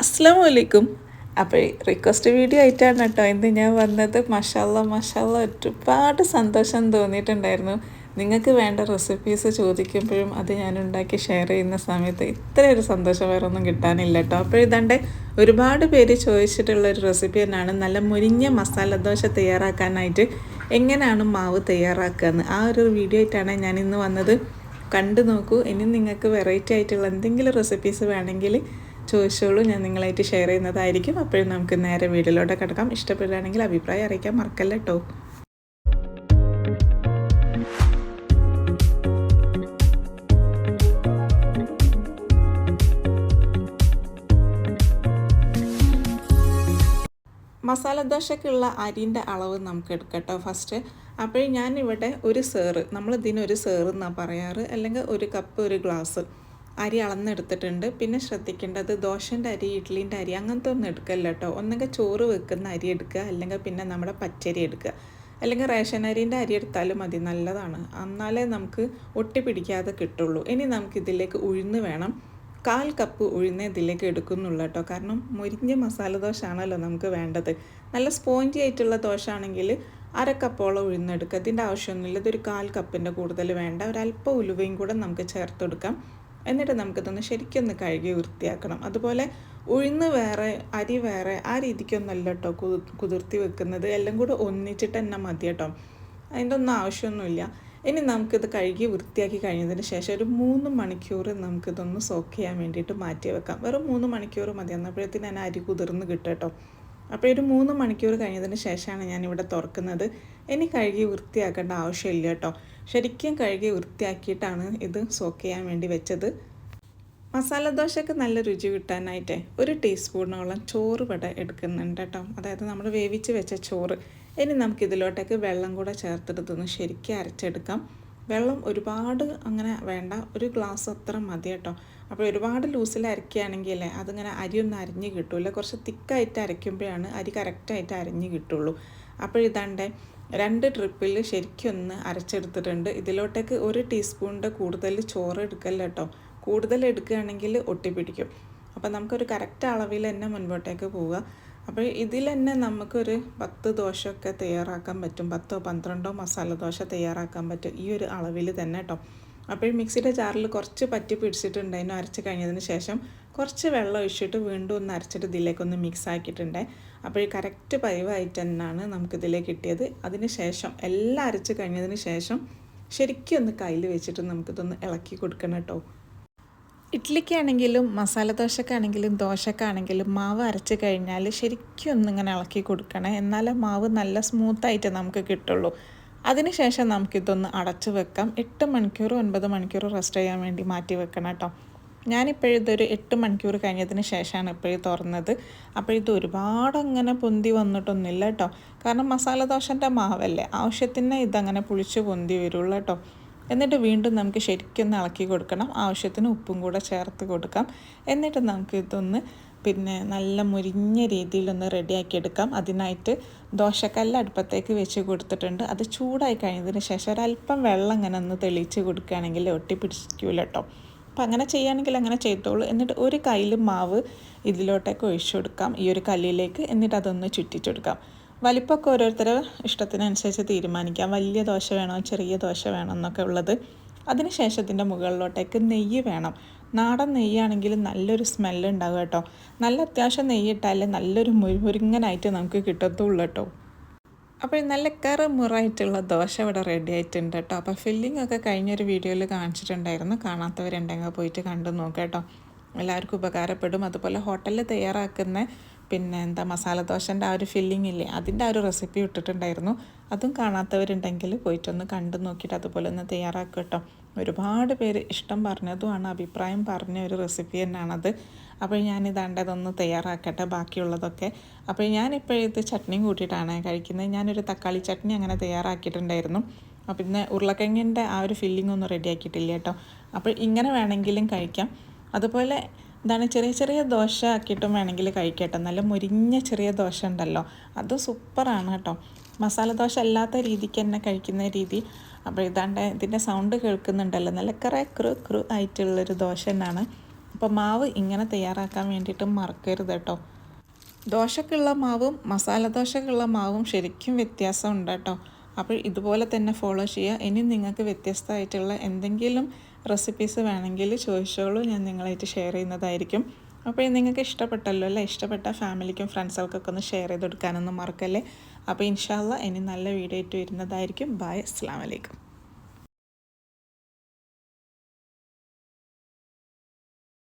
അസ്സാം വലൈക്കും അപ്പോൾ റിക്വസ്റ്റ് വീഡിയോ ആയിട്ടാണ് കേട്ടോ ഇന്ന് ഞാൻ വന്നത്. മഷാല്ല മഷാല്ല ഒരുപാട് സന്തോഷം തോന്നിയിട്ടുണ്ടായിരുന്നു. നിങ്ങൾക്ക് വേണ്ട റെസിപ്പീസ് ചോദിക്കുമ്പോഴും അത് ഞാൻ ഉണ്ടാക്കി ഷെയർ ചെയ്യുന്ന സമയത്ത് ഇത്രയൊരു സന്തോഷം വേറെ ഒന്നും കിട്ടാനില്ല കേട്ടോ. അപ്പോൾ ഇതാണ്ട് ഒരുപാട് പേര് ചോദിച്ചിട്ടുള്ള ഒരു റെസിപ്പി തന്നെയാണ്. നല്ല മുരിഞ്ഞ മസാല ദോശ തയ്യാറാക്കാനായിട്ട് എങ്ങനെയാണ് മാവ് തയ്യാറാക്കുക എന്ന്. ആ ഒരു വീഡിയോ ആയിട്ടാണ് ഞാൻ ഇന്ന് വന്നത്. കണ്ടു നോക്കൂ. ഇനി നിങ്ങൾക്ക് വെറൈറ്റി ആയിട്ടുള്ള എന്തെങ്കിലും റെസിപ്പീസ് വേണമെങ്കിൽ ചോദിച്ചോളൂ. ഞാൻ നിങ്ങളായിട്ട് ഷെയർ ചെയ്യുന്നതായിരിക്കും. അപ്പോഴും നമുക്ക് നേരെ വീഡിയോയിലോട്ട് കിടക്കാം. ഇഷ്ടപ്പെടുകയാണെങ്കിൽ അഭിപ്രായം അറിയിക്കാൻ മറക്കല്ല കേട്ടോ മസാല ദോശക്കുള്ള അരിന്റെ അളവ് നമുക്ക് എടുക്കട്ടോ ഫസ്റ്റ് അപ്പോഴും ഞാനിവിടെ ഒരു സേറ് നമ്മൾ ഇതിനൊരു സേറ് എന്നാണ് പറയാറ്. അല്ലെങ്കിൽ ഒരു കപ്പ് ഒരു ഗ്ലാസ് അരി അളന്നെടുത്തിട്ടുണ്ട്. പിന്നെ ശ്രദ്ധിക്കേണ്ടത് ദോശന്റെ അരി ഇഡ്ഡലീന്റെ അരി അങ്ങനത്തെ ഒന്നും എടുക്കല്ല കേട്ടോ. ഒന്നെങ്കിൽ ചോറ് വെക്കുന്ന അരി എടുക്കുക അല്ലെങ്കിൽ പിന്നെ നമ്മുടെ പച്ചരി എടുക്കുക. അല്ലെങ്കിൽ റേഷൻ അരിന്റെ അരി എടുത്താലും മതി നല്ലതാണ്. എന്നാലേ നമുക്ക് ഒട്ടി പിടിക്കാതെ കിട്ടുള്ളൂ. ഇനി നമുക്ക് ഇതിലേക്ക് ഉഴുന്ന് വേണം. കാൽ കപ്പ് ഉഴുന്ന് ഇതിലേക്ക് എടുക്കുന്നുള്ളൂ കേട്ടോ. കാരണം മുരിഞ്ഞ മസാല ദോശ ആണല്ലോ നമുക്ക് വേണ്ടത്. നല്ല സ്പോഞ്ചി ആയിട്ടുള്ള ദോശ ആണെങ്കിൽ അര കപ്പോളം ഉഴുന്നെടുക്കുക ഇതിന്റെ ആവശ്യമൊന്നുമില്ല. ഇതൊരു കാൽ കപ്പിന്റെ കൂടുതൽ വേണ്ട. ഒരല്പം ഉലുവയും കൂടെ നമുക്ക് ചേർത്ത് കൊടുക്കാം. എന്നിട്ട് നമുക്കിതൊന്ന് ശരിക്കൊന്ന് കഴുകി വൃത്തിയാക്കണം. അതുപോലെ ഉഴുന്ന് വേറെ അരി വേറെ ആ രീതിക്കൊന്നല്ല കേട്ടോ കുതിർത്തി വെക്കുന്നത്. എല്ലാം കൂടെ ഒന്നിച്ചിട്ട് തന്നെ മതി കേട്ടോ അതിന്റെ ഒന്നും ആവശ്യമൊന്നുമില്ല. ഇനി നമുക്കിത് കഴുകി വൃത്തിയാക്കി കഴിഞ്ഞതിന് ശേഷം ഒരു മൂന്ന് മണിക്കൂർ നമുക്കിതൊന്ന് സോക്ക് ചെയ്യാൻ വേണ്ടിയിട്ട് മാറ്റി വെക്കാം. വെറും മൂന്ന് മണിക്കൂർ മതി. എന്നപ്പോഴത്തേന് ഞാൻ അരി കുതിർന്ന് കിട്ടും കേട്ടോ അപ്പോൾ ഒരു മൂന്ന് മണിക്കൂർ കഴിഞ്ഞതിന് ശേഷമാണ് ഞാനിവിടെ തുറക്കുന്നത്. ഇനി കഴുകി വൃത്തിയാക്കേണ്ട ആവശ്യമില്ല കേട്ടോ. ശരിക്കും കഴുകി വൃത്തിയാക്കിയിട്ടാണ് ഇത് സോക്ക് ചെയ്യാൻ വേണ്ടി വെച്ചത്. മസാല ദോശയ്ക്ക് നല്ല രുചി കിട്ടാനായിട്ട് ഒരു ടീസ്പൂണോളം ചോറ് ഇവിടെ എടുക്കുന്നുണ്ട് കേട്ടോ. അതായത് നമ്മൾ വേവിച്ച് വെച്ച ചോറ്. ഇനി നമുക്കിതിലോട്ടേക്ക് വെള്ളം കൂടെ ചേർത്തെടുത്തൊന്ന് ശരിക്കും അരച്ചെടുക്കാം. വെള്ളം ഒരുപാട് അങ്ങനെ വേണ്ട. ഒരു ഗ്ലാസ് അത്ര മതി കേട്ടോ. അപ്പോൾ ഒരുപാട് ലൂസിൽ അരയ്ക്കുകയാണെങ്കിൽ അതിങ്ങനെ അരിയൊന്നും അരിഞ്ഞ് കിട്ടൂല. കുറച്ച് തിക്കായിട്ട് അരയ്ക്കുമ്പോഴാണ് അരി കറക്റ്റായിട്ട് അരിഞ്ഞ് കിട്ടുള്ളൂ. അപ്പോൾ ഇതാണ്ട് രണ്ട് ട്രിപ്പിൽ ശരിക്കൊന്ന് അരച്ചെടുത്തിട്ടുണ്ട്. ഇതിലോട്ടേക്ക് ഒരു ടീസ്പൂണിന്റെ കൂടുതൽ ചോറ് എടുക്കല്ല കേട്ടോ. കൂടുതൽ എടുക്കുകയാണെങ്കിൽ ഒട്ടിപ്പിടിക്കും. അപ്പോൾ നമുക്കൊരു കറക്റ്റ് അളവിൽ തന്നെ മുൻപോട്ടേക്ക് പോവുക. അപ്പോൾ ഇതിൽ തന്നെ നമുക്കൊരു പത്ത് ദോശയൊക്കെ തയ്യാറാക്കാൻ പറ്റും. പത്തോ പന്ത്രണ്ടോ മസാല ദോശ തയ്യാറാക്കാൻ പറ്റും. ഈ ഒരു അളവിൽ തന്നെ കേട്ടോ അപ്പോൾ മിക്സിയുടെ ജാറിൽ കുറച്ച് പറ്റി പിടിച്ചിട്ടുണ്ടായിരുന്നു അരച്ച് കഴിഞ്ഞതിന് ശേഷം കുറച്ച് വെള്ളം ഒഴിച്ചിട്ട് വീണ്ടും ഒന്ന് അരച്ചിട്ട് ഇതിലേക്കൊന്ന് മിക്സ് ആക്കിയിട്ടുണ്ട്. അപ്പോൾ കറക്റ്റ് പരിവായിട്ട് തന്നെയാണ് നമുക്കിതിലേക്ക് കിട്ടിയത്. അതിന് ശേഷം എല്ലാം അരച്ച് കഴിഞ്ഞതിന് ശേഷം ശരിക്കും ഒന്ന് കയ്യിൽ വെച്ചിട്ട് നമുക്കിതൊന്ന് ഇളക്കി കൊടുക്കണം കേട്ടോ ഇഡ്ഡലിക്കാണെങ്കിലും മസാല ദോശക്കാണെങ്കിലും മാവ് അരച്ച് കഴിഞ്ഞാൽ ശരിക്കും ഒന്നിങ്ങനെ ഇളക്കി കൊടുക്കണം. എന്നാലേ മാവ് നല്ല സ്മൂത്തായിട്ട് നമുക്ക് കിട്ടുള്ളൂ. അതിനുശേഷം നമുക്കിതൊന്ന് അടച്ച് വെക്കാം. എട്ട് മണിക്കൂർ ഒൻപത് മണിക്കൂർ റെസ്റ്റ് ചെയ്യാൻ വേണ്ടി മാറ്റി വെക്കണം കേട്ടോ. ഞാനിപ്പോഴിതൊരു എട്ട് മണിക്കൂർ കഴിഞ്ഞതിന് ശേഷമാണ് ഇപ്പോഴും തുറന്നത്. അപ്പോൾ ഇത് ഒരുപാട് അങ്ങനെ പൊന്തി വന്നിട്ടൊന്നുമില്ല കേട്ടോ. കാരണം മസാല ദോശന്റെ മാവല്ലേ? ആവശ്യത്തിന് ഇതങ്ങനെ പുളിച്ച് പൊന്തി വരുള്ളൂ കേട്ടോ. എന്നിട്ട് വീണ്ടും നമുക്ക് ശരിക്കൊന്ന് ഇളക്കി കൊടുക്കണം. ആവശ്യത്തിന് ഉപ്പും കൂടെ ചേർത്ത് കൊടുക്കാം. എന്നിട്ട് നമുക്ക് ഇതൊന്ന് പിന്നെ നല്ല മുരിഞ്ഞ രീതിയിലൊന്ന് റെഡിയാക്കി എടുക്കാം. അതിനായിട്ട് ദോശക്കല്ല് അടുപ്പത്തേക്ക് വെച്ച് കൊടുത്തിട്ടുണ്ട്. അത് ചൂടായി കഴിഞ്ഞതിന് ശേഷം ഒരല്പം വെള്ളം ഇങ്ങനെ ഒന്ന് തെളിയിച്ച് കൊടുക്കുകയാണെങ്കിൽ ഒട്ടിപ്പിടിക്കില്ല കേട്ടോ അപ്പം അങ്ങനെ ചെയ്യുകയാണെങ്കിൽ അങ്ങനെ ചെയ്തോളൂ. എന്നിട്ട് ഒരു കയ്യിൽ മാവ് ഇതിലോട്ടേക്ക് ഒഴിച്ചു കൊടുക്കാം. ഈ ഒരു കല്ലിലേക്ക് എന്നിട്ട് അതൊന്ന് ചുറ്റിച്ചെടുക്കാം വലിപ്പമൊക്കെ ഓരോരുത്തരെ ഇഷ്ടത്തിനനുസരിച്ച് തീരുമാനിക്കാം. വലിയ ദോശ വേണോ ചെറിയ ദോശ വേണോ എന്നൊക്കെ ഉള്ളത്. അതിനുശേഷം ഇതിന്റെ മുകളിലോട്ടേക്ക് നെയ്യ് വേണം. നാടൻ നെയ്യാണെങ്കിൽ നല്ലൊരു സ്മെല്ല് ഉണ്ടാവും കേട്ടോ. നല്ല അത്യാവശ്യം നെയ്യിട്ടാലേ നല്ലൊരു മുരുമുരുങ്ങനായിട്ട് നമുക്ക് കിട്ടത്തുള്ളൂ കേട്ടോ. അപ്പോൾ നല്ല കറുമുറായിട്ടുള്ള ദോശ ഇവിടെ റെഡി ആയിട്ടുണ്ട് കേട്ടോ. അപ്പോൾ ഫില്ലിംഗ് ഒക്കെ കഴിഞ്ഞൊരു വീഡിയോയിൽ കാണിച്ചിട്ടുണ്ടായിരുന്നു. കാണാത്തവരുണ്ടെങ്കിൽ പോയിട്ട് കണ്ടു നോക്കാം കേട്ടോ. എല്ലാവർക്കും ഉപകാരപ്പെടും. അതുപോലെ ഹോട്ടലിൽ തയ്യാറാക്കുന്ന പിന്നെ എന്താ മസാല ദോശന്റെ ആ ഒരു ഫില്ലിംഗ് ഇല്ലേ അതിന്റെ ആ ഒരു റെസിപ്പി ഇട്ടിട്ടുണ്ടായിരുന്നു. അതും കാണാത്തവരുണ്ടെങ്കിൽ പോയിട്ടൊന്ന് കണ്ടു നോക്കിയിട്ട് അതുപോലെ ഒന്ന് തയ്യാറാക്കുക കേട്ടോ. ഒരുപാട് പേര് ഇഷ്ടം പറഞ്ഞതുമാണ് അഭിപ്രായം പറഞ്ഞ ഒരു റെസിപ്പി തന്നെയാണത്. അപ്പോൾ ഞാനിതാണ്ടതൊന്ന് തയ്യാറാക്കട്ടെ ബാക്കിയുള്ളതൊക്കെ. അപ്പോൾ ഞാനിപ്പോൾ ഇത് ചട്നിയും കൂട്ടിയിട്ടാണ് കഴിക്കുന്നത്. ഞാനൊരു തക്കാളി ചട്നി അങ്ങനെ തയ്യാറാക്കിയിട്ടുണ്ടായിരുന്നു. പിന്നെ ഉരുളക്കിഴങ്ങിന്റെ ആ ഒരു ഫില്ലിംഗ് ഒന്നും റെഡിയാക്കിയിട്ടില്ല കേട്ടോ. അപ്പോൾ ഇങ്ങനെ വേണമെങ്കിലും കഴിക്കാം. അതുപോലെ എന്താണ് ചെറിയ ചെറിയ ദോശ ആക്കിയിട്ടും വേണമെങ്കിൽ കഴിക്കട്ടെ. നല്ല മുരിഞ്ഞ ചെറിയ ദോശ ഉണ്ടല്ലോ. അത് സൂപ്പറാണ് കേട്ടോ. മസാല ദോശ അല്ലാത്ത രീതിക്ക് തന്നെ കഴിക്കുന്ന രീതി. അപ്പോൾ ഇതാണ്ട് ഇതിന്റെ സൗണ്ട് കേൾക്കുന്നുണ്ടല്ലോ. നല്ല കറേ ക്രു ക്രു ആയിട്ടുള്ളൊരു ദോശ തന്നെയാണ്. അപ്പോൾ മാവ് ഇങ്ങനെ തയ്യാറാക്കാൻ വേണ്ടിയിട്ട് മറക്കരുത് കേട്ടോ. ദോശക്കുള്ള മാവും മസാല ദോശക്കുള്ള മാവും ശരിക്കും വ്യത്യാസമുണ്ട് കേട്ടോ. അപ്പോൾ ഇതുപോലെ തന്നെ ഫോളോ ചെയ്യുക. ഇനി നിങ്ങൾക്ക് വ്യത്യസ്തമായിട്ടുള്ള എന്തെങ്കിലും റെസിപ്പീസ് വേണമെങ്കിൽ ചോദിച്ചോളൂ. ഞാൻ നിങ്ങളായിട്ട് ഷെയർ ചെയ്യുന്നതായിരിക്കും. അപ്പോൾ നിങ്ങൾക്ക് ഇഷ്ടപ്പെട്ടല്ലോ അല്ലേ? ഇഷ്ടപ്പെട്ട ഫാമിലിക്കും ഫ്രണ്ട്സുകൾക്കൊക്കെ ഒന്ന് ഷെയർ ചെയ്ത് കൊടുക്കാനൊന്നും മറക്കല്ലേ? അപ്പോൾ ഇൻഷാല്ല ഇനി നല്ല വീഡിയോ ആയിട്ട് വരുന്നതായിരിക്കും. ബായ് അസ്സാം വലൈക്കും